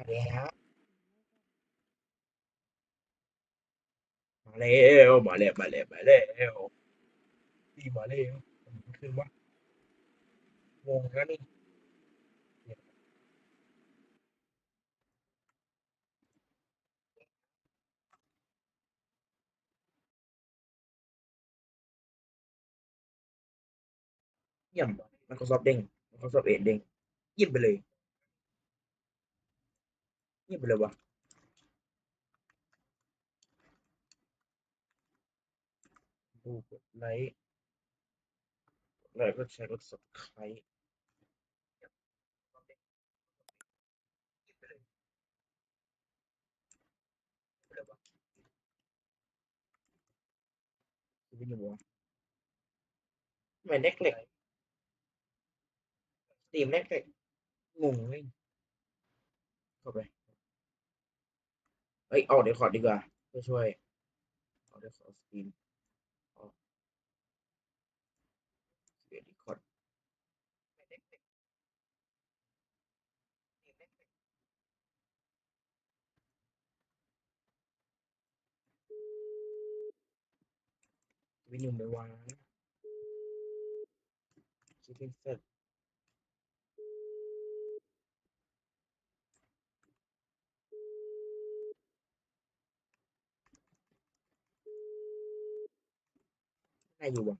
มาแล้วมาแล้วมาแล้วมาแล้วมาแล้วนี่มาแล้วมันคือว่างงแล้วนี่เยี่ยม Microsoft เด้ง Microsoft Edge เด้งเยี่ยมไปเลย เยี่ยมไปเลยวะดูกดไลค์กดไลค์กดแชร์กด subscribe ไม่รู้ว่าทำไมเน็กเล็กตีมเน็กเล็กงงเลยเข้าไป เอ้ยออกเดี๋ยวขอดีกว่าเพื่อช่วยออกเดี๋ยวขอสกรีนออกเสียดีคอร์ดวินิวไม่วางคิดเป็นเสร็จ ใครอยู่วะ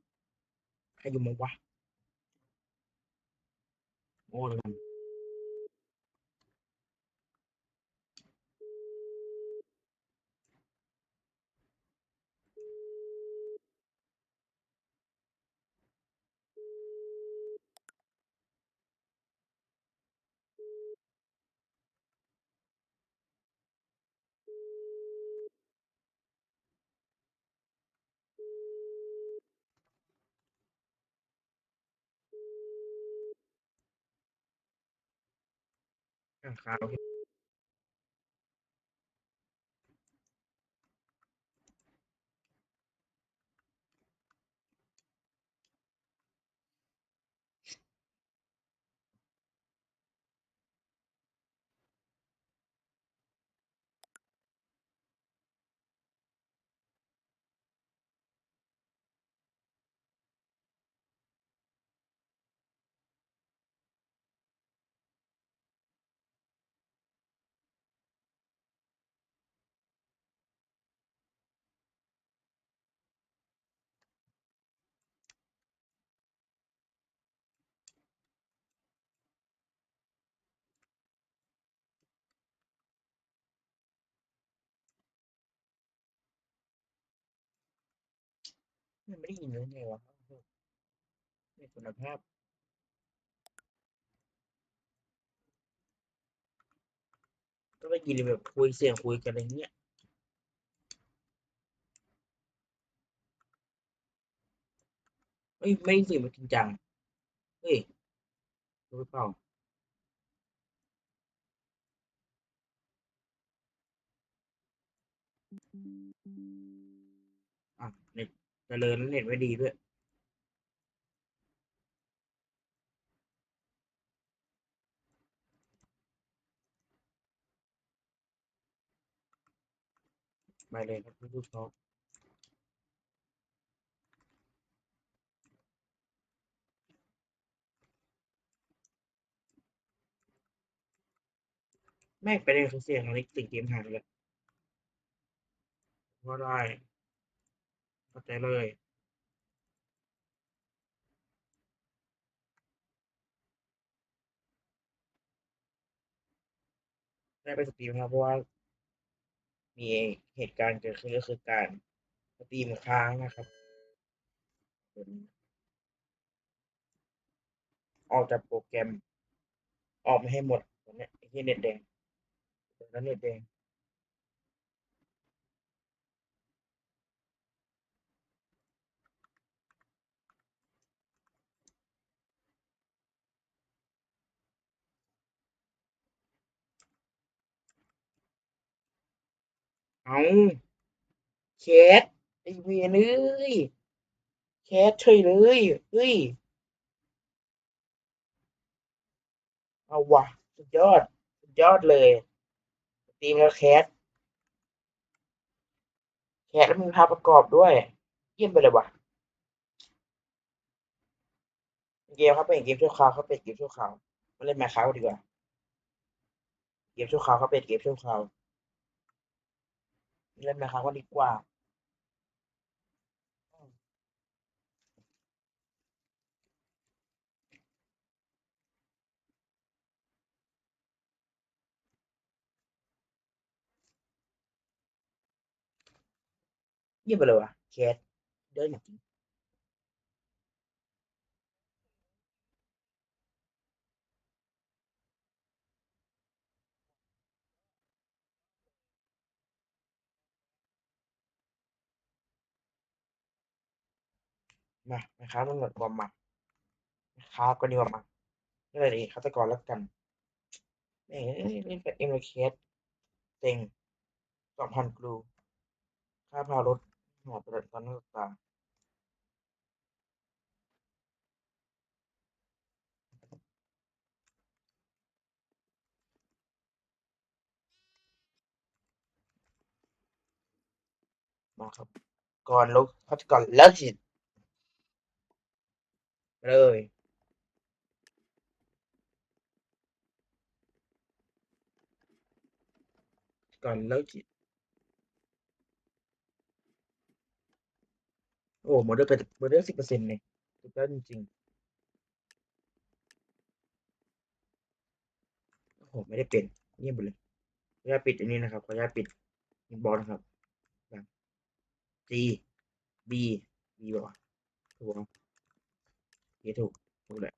ใครอยู่มาวะโอ้ยมัน ข้างคาว มันไม่ได้ยินเลยไงวะไม่คุณภาพก็ได้ยินแบบคุยเสียงคุยกันอะไรเงี้ยเฮ้ยไม่ได้เสียงมันจริงจัง เฮ้ยรู้หรือเปล่า เจริญแล้วเน็ตไม่ดีด้วยไปเลยครับลูกน้องแม่งไปเล่นเขาเสียงอะไรติดเกมหายเลยก็ได้ เข้าใจเลย ได้ไปสตรีมครับเพราะว่า มีเหตุการณ์เกิดขึ้นก็คือการสตรีมค้างนะครับ ออกจากโปรแกรม ออกไม่ให้หมดตอนเนี้ยไอ้ที่เน็ตแดงแล้วเน็ตแดง เอาแคทไอเวนเอ้ยแคทเฉยเลยเฮ้ยเอาวะสุดยอดสุดยอดเลยตีมแล้วแคสแคสแล้วมีภาพประกอบด้วย เยี่ยมไปเลยวะเกมครับเป็นเกมชั่วคราวเขาเป็นเกมชั่วคราวมาเล่นแมคคาดีกว่า เกมชั่วคราวเขาเป็นเกมชั่วคราว เล่นแมคคาก็ดีกว่าเยี่ยมไปเลยวะแคสเดินอย่างจริง มานะครับมันหมดความมันนะครับก็ดีกว่ามาก็เลยดีฆาตกรแล้วกันเอ้ยเล่นเป็นเอ็มเคสเต็งสองพันกรูค่าพารถหาประตอนนักตามาครับ ก่อนลกฆาตกรแล้วจิ เลย ก่อนเลิกจิโอ้โมเดลเป็นโมเดลสิบเปอร์เซ็นต์เนี่ยสุดยอดจริงๆโอ้โหไม่ได้เป็นเงียบไปเลยขออนุญาตปิดอันนี้นะครับขออนุญาตปิดอินบอลนะครับ G B B บอกว่าถูกเถูกถูกแหละ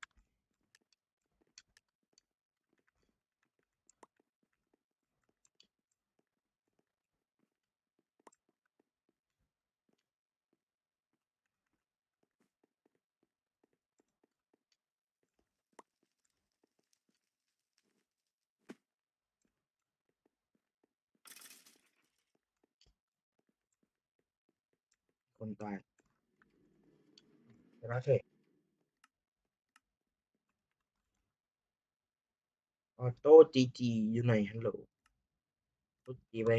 คนตายชนะเถ ออโต้จีจีอยู่ไหนฮัลโหลตุ๊จีไป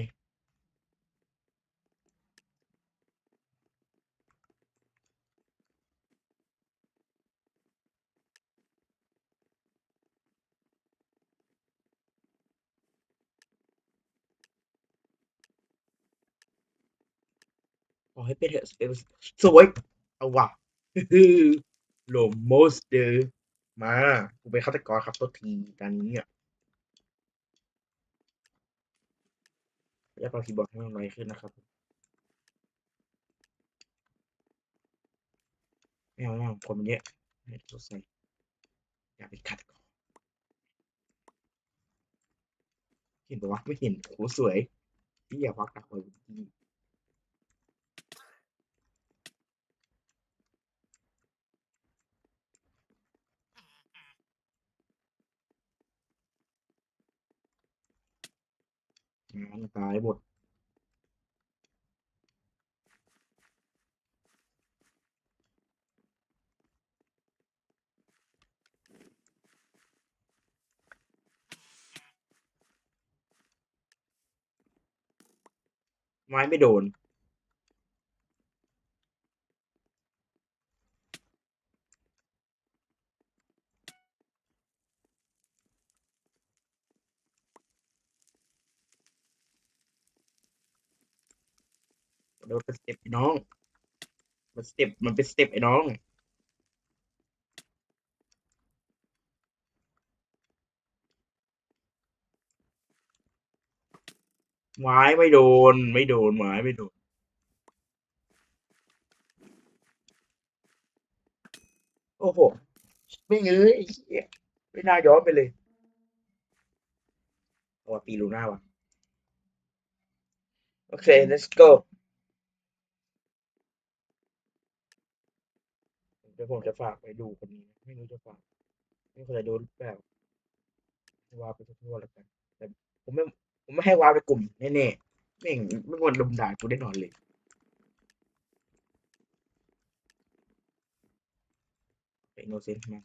ขอให้เป็นเถอะเป็นสวยเอาว่ะโลโมสเดอร์มา กูเป็นฆาตกรครับตัวทีตอนนี้อะ อยากเอาคีย์บอร์ดให้มันไวขึ้นนะครับไม่เอาไม่เอาผมเยอะไม่ต้องใส่อย่าไปขัดก่อนเห็นปะวะไม่เห็นโหสวยพี่อย่าวักตาคอยดีงาน ตายหมดไม้ไม่โดน มันเป็นสเต็ปไอ้น้อง มันสเต็ปมันเป็นสเต็ปไอ้น้องไม้ไม่โดน ไม่โดนไม้ไม่โดนโอ้โหไม่เงยไอ้เหี้ยไม่น่าย้อนไปเลยเอาว่าปีลูน่าว่ะโอเค let's go ดี๋ยวผมจะฝากไปดูคนนี้ ไม่รู้จะฝากไม่เคยดนหรือเปล่าให้วาไปทั่วๆแล้วกัน แต่ผมไม่ผมไม่ให้วาไปกลุ่มแน่ๆไม่งไม่ควรลุมด่ากูได้นอนเลยเป็นโนเซนมา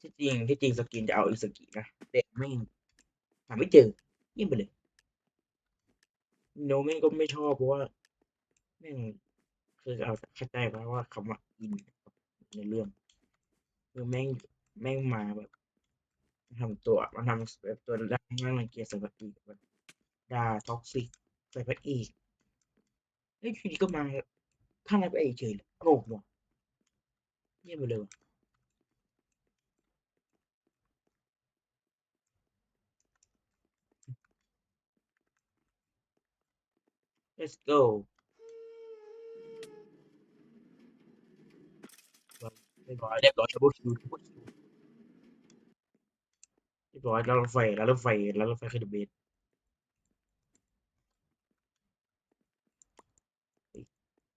ที่จริงที่จริงสกินจะเอาอิสกินะแต่ไม่หาไม่เจอเงียบไปเลยโนแม่งก็ไม่ชอบเพราะว่า แม่งคือเอาเข้าใจไปะว่าคำว่าอินในเรื่อง คือแม่งแม่งมาแบบทำตัวมันทำแบบตัวร่างร่างรังเกียจใส่พระเอกแบบด่าท็อกซิกใส่พระเอกเฮ้ยทีนี้ก็มาข้างในพระเอกเฉยเลยโง่หมดเงียบไปเลยว่ะ let's go เรียบร้อยเรียบร้อยดับเบิลคิวดับเบิลคิวเรียบร้อยแล้วรถไฟแล้วรถไฟแล้วรถไฟขึ้นเบส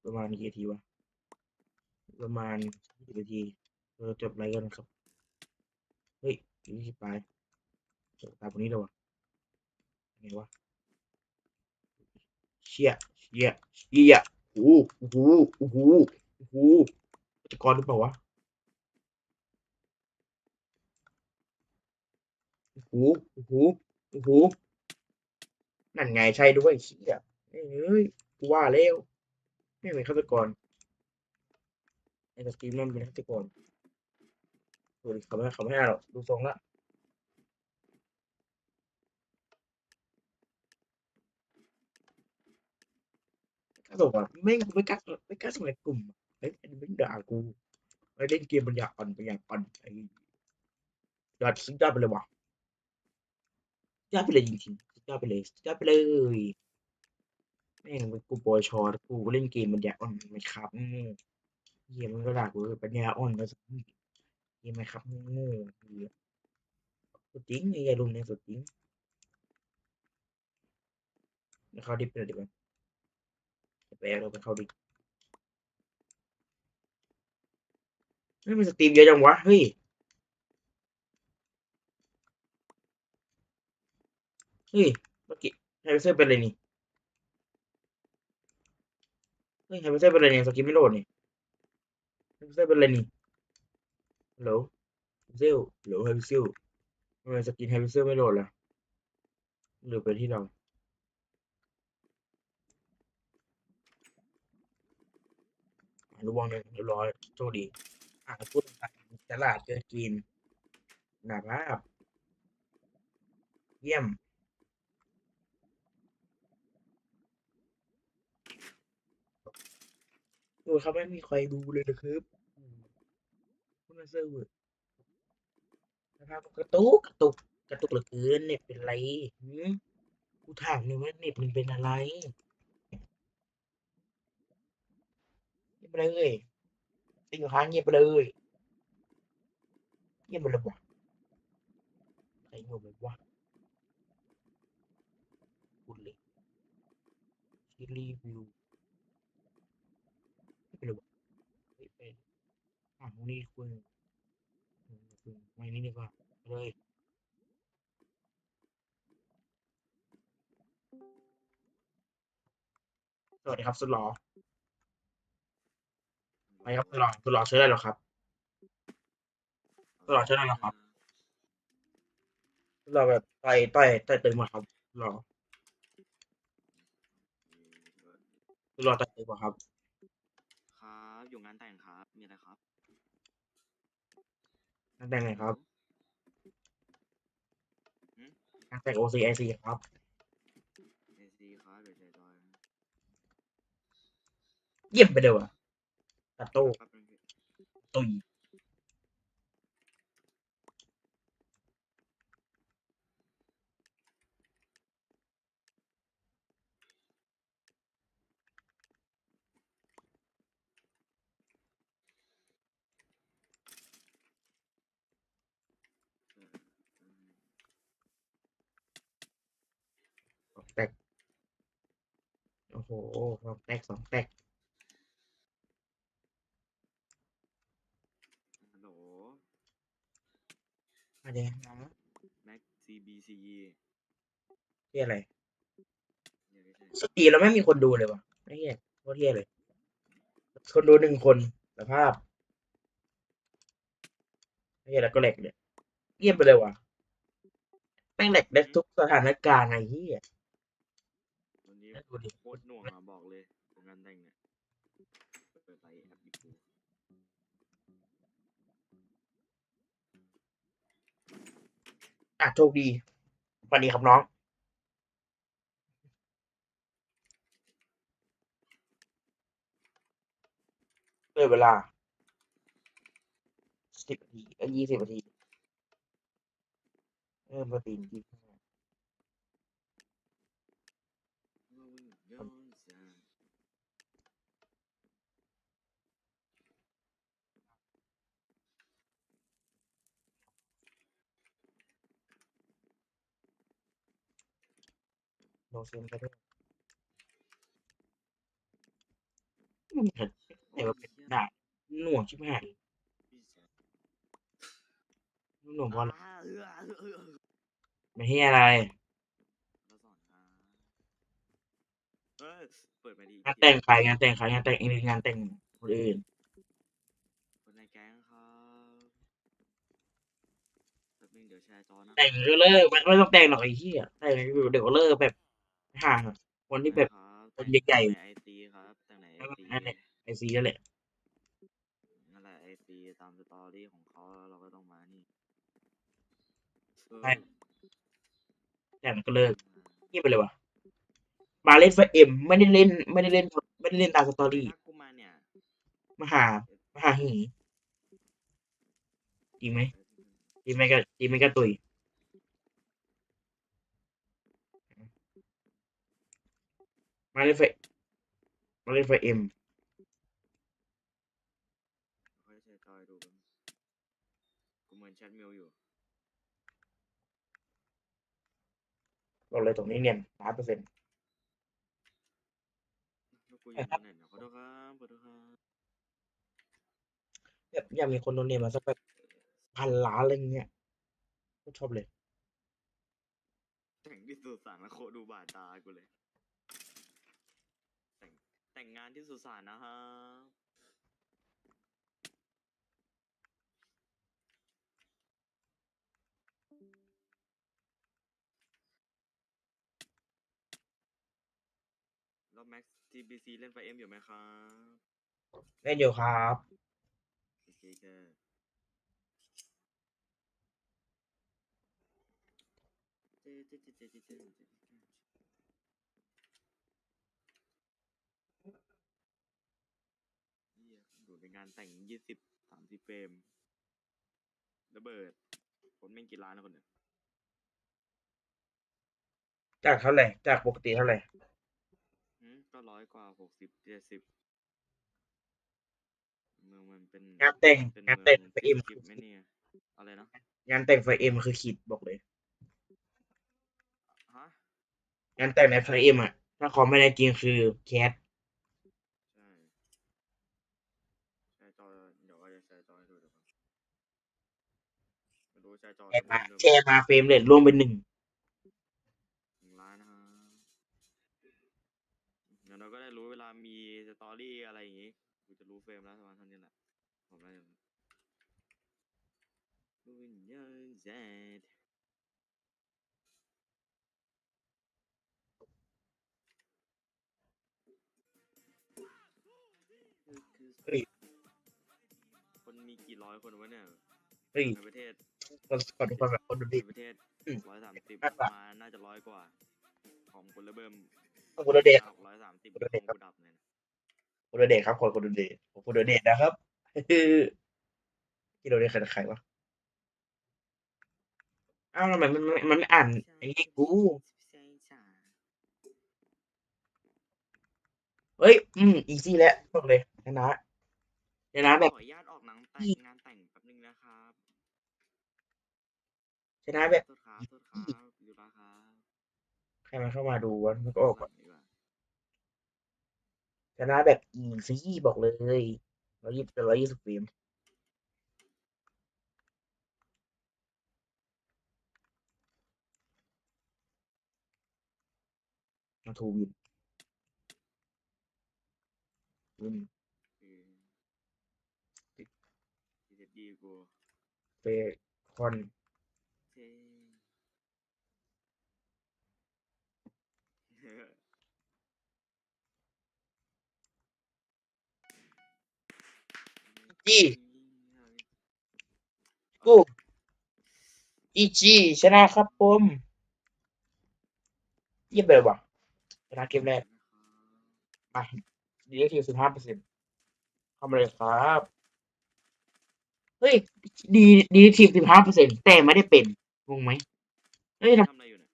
ประมาณกี่นาทีวะประมาณกี่นาทีเราจบไลฟ์กันครับ เฮ้ยยี่สิบปลายจบตามคนนี้เลยวะไงวะเชี่ยเชี่ยเชี่ยโอ้โหโอ้โหโอ้โหจะกรหรือเปล่าวะ โอ้โหโอ้โหโอ้โหนั่นไงใช่ด้วยเชี่ยเอ้ยกูว่าแล้วไม่เป็นฆาตกรไอ้สตรีมนั่นเป็นฆาตกรดูดิเขาไม่เขาไม่ให้หรอกดูทรงละกล้าส่งอะไม่ไม่กล้าไม่กล้าส่งในกลุ่มอะไอ้ไม่งด่ากูไอ้เล่นเกมมันอยากอ่อนมันอยากอ่อนไอ้ยอดสุดยอดไปเลยว่ะ ยอดไปเลยจริงๆยอดไปเลยยอดไปเลยแม่งกูปอยชอตกูเล่นเกมมันอยากอ่อนไม่ครับอืมเฮียมันก็ด่ากูเลยปัญญาอ่อนมาสักเฮียไหมครับโง่เฮียสุดจริงไอ้ยาลุงเนี่ยสุดจริงเดี๋ยวเข้าดิบไปเลยดีกว่าไปเอาเราไปเข้าดิบเฮ้ยมันสตรีมเยอะจังวะเฮ้ย เฮ้ยเมื่อกี้ไฮเปอร์เซอร์เป็นอะไรนี่ เฮ้ยไฮเปอร์เซอร์เป็นอะไรเนี่ยสกินไม่โหลดนี่ไฮเปอร์เซอร์เป็นอะไรนี่ฮัลโหลเซลฮัลโหลไฮเปอร์เซลทำไมสกินไฮเปอร์เซอร์ไม่โหลดล่ะหรือเป็นที่เราอะรู้วงหนึ่งเรียบร้อยโชคดีอะพูดต่างๆตลาดเจอกินหนาภาพ เยี่ยม โอ้ยเขาไม่มีใครดูเลยนะครับคุณมาเซอร์เวอร์นะครับกระตุกกระตุกกระตุกเหลือเกินเน็ตเป็นไรหืมกูถามเลยว่าเน็ตมันเป็นอะไรเงียบเลยติงค้างเงียบเลยเงียบเลยวะใครเงียบไปวะพูดเลยซีรีวิวไม่เป็นไรวะเฮ้ยเป็น อะวันนี้คุณคุณไม่นี่ดีกว่าเลยสวัสดีครับสุดหล่อไปครับสุดหล่อสุดหล่อเชิญได้หรอครับสุดหล่อเชิญได้หรอครับสุดหล่อแบบต่อยต่อยต่อยตึงมาครับสุดหล่อสุดหล่อต่อยตึงมาครับ ครับอยู่งานแต่งครับ มีอะไรครับ งานแต่งไหนครับหืมงานแต่ง OCIC ครับ เอซีครับเดี๋ยวใจจอยนะเยี่ยมไปเลยว่ะตัดโต้ครับเป็นพี่ตุย แตกโอ้โหสองแตกสองแตกฮัลโหลมาเดี๋ยวนะแม็กซีบีซีเที่ยอะไรอย่าไปใช่สตรีมแล้วไม่มีคนดูเลยว่ะไอ้เหี้ยโคตรเที่ยเลย คนดูหนึ่งคนสภาพเฮียแล้วก็แหลกเนี่ยเงียบไปเลยว่ะแม่งแหลกได้ทุกสถานการณ์ไอ้เหี้ยวันนี้ ดูดิ โคตรหน่วงอะบอกเลยงานแต่งเนี่ยเปิดไลฟ์แอปดิปูอะโชคดีสวัสดีครับน้องเปิดเวลาสิบนาทีเอ้ยยี่สิบนาทีเริ่มมาตีนที่ ย้อนแสง โนเซนไปด้วยอืมเห็นแต่ว่าเป็นด่าหน่วงชิบหายพี่แสงหน่วงเพราะอะไรอ่าเออเออเออเออไม่ใช่อะไรเราสอนอ่าเอ้ยเปิดมาดีงานแต่งใครงานแต่งใครงานแต่งเองหรืองานแต่งคนอื่นคนในแก๊งครับแป๊บนึงเดี๋ยวแชร์จอนะแต่งก็เลิกไม่ไม่ต้องแต่งหรอกไอ้เหี้ยแต่งเดี๋ยวก็เลิกแบบ ห่างอะคนที่แบบครับคนใหญ่ๆแต่งในไอซีครับแต่งในไอซีนั่นแหละไอซีนั่นแหละนั่นแหละไอซีตามสตอรี่ของเขาแล้วเราก็ต้องมานี่เออใช่แต่งก็เลิกเงียบไปเลยว่ะมาเล่นไฟเอ็มไม่ได้เล่น ไม่ได้เล่น ไม่ได้เล่นตามสตอรี่ทักกูมาเนี่ยมาหามาหาหีจริงไหมจริงไหมก็จริงไหมก็ตุย มาเล่นไฟมาเล่นไฟเอ็มค่อยแชร์จอยดูกันกูเหมือนแชทเมลอยู่บอกเลยตรงนี้เนียนร้อยเปอร์เซ็นต์แล้วกูอยู่ตรงไหนเนี่ยขอโทษครับขอโทษครับแบบอยากมีคนโดนเนียนมาสักแบบพันล้านอะไรเงี้ยก็ชอบเลยแต่งที่สุสานแล้วโคตรดูบาดตากูเลย แต่งแต่งงานที่สุสานนะฮะ แล้วแม็กซ์ TBC เล่นไฟเอ็มอยู่ไหมครับ เล่นอยู่ครับ โอเคแค่เจ๊เจ๊เจ๊เจ๊เจ๊เจ๊เจ๊เหี้ยอยู่ใน งานแต่งยี่สิบสามสิบเฟรมระเบิดคนแม่งกี่ล้านนะคนเนี่ยจากเท่าไหร่จากปกติเท่าไหร่หืมก็ร้อยกว่าหกสิบเจ็ดสิบเมืองมันเป็นงานแต่งเป็นงานเมืแต่งองไฟเอ็มกิบไหมเนี่ยอะไรนะงานแต่งไฟเอ็มคือขีดบอกเลยฮะงานแต่งในไฟเอ็มอะ ถ้าคอมไม่ได้จริงคือแคส ใช่แชร์จอเดี๋ยวว่าจะแชร์จอให้ดูเดี๋ยวก่อนไม่รู้ แชร์จอแชร์มาจะแชร์มาเฟรมเรทรวมเป็นหนึ่งหนึ่งล้านนะฮะเดี๋ยวเราก็ได้รู้เวลามีสตอรี่อะไรอย่างงี้กูจะรู้เฟรมแล้วประมาณเท่านี้แหละผมได้เลยวิญญาณแซดเฮ้ยคนมีกี่ร้อยคนวะเนี่ยเฮ้ยในประเทศ คนคนคนแบบคนดูในดิประเทศอืมร้อยสามสิบมากกว่ามาน่าจะร้อยกว่า ของคนระเบิมคนดูเดทร้อยสามสิบคนละเด็กครับกูดับเลยนะคนดูเดทครับคนคนดูเดทผมคนดูเดทนะครับที่เราได้ใครใครวะอ้าวทำไมมันมันมันไม่อ่านไอ้นี่กูเฮ้ย อืม อีซี่แล้วบอกเลยชนะชนะแบบขออนุญาตออกหนังแต่งงานแต่งแป๊บนึงนะครับ ชนะแบบโทษครับโทษครับอยู่ราครับใครมาเข้ามาดูวะมันก็ออกหลัก่อนงดีกว่าชนะแบบอีซี่บอกเลยร้อยยี่สิบร้อยยี่สิบเฟรมมาทูวินวินคือทีเด็ดดีกูเบคอน เท่ จีกูอีจีชนะครับผมเยี่ยมเลยว่ะชนะเกมแรกมาดีทีสิบห้าเปอร์เซ็นต์เข้ามาเลยครับ เฮ้ย ดีดีทีสิบห้าเปอร์เซ็นต์แต่ไม่ได้เป็นงงไหมเฮ้ยททำอะไรอยู่เนี่ยำ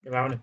เดี๋ยวแป๊บนึง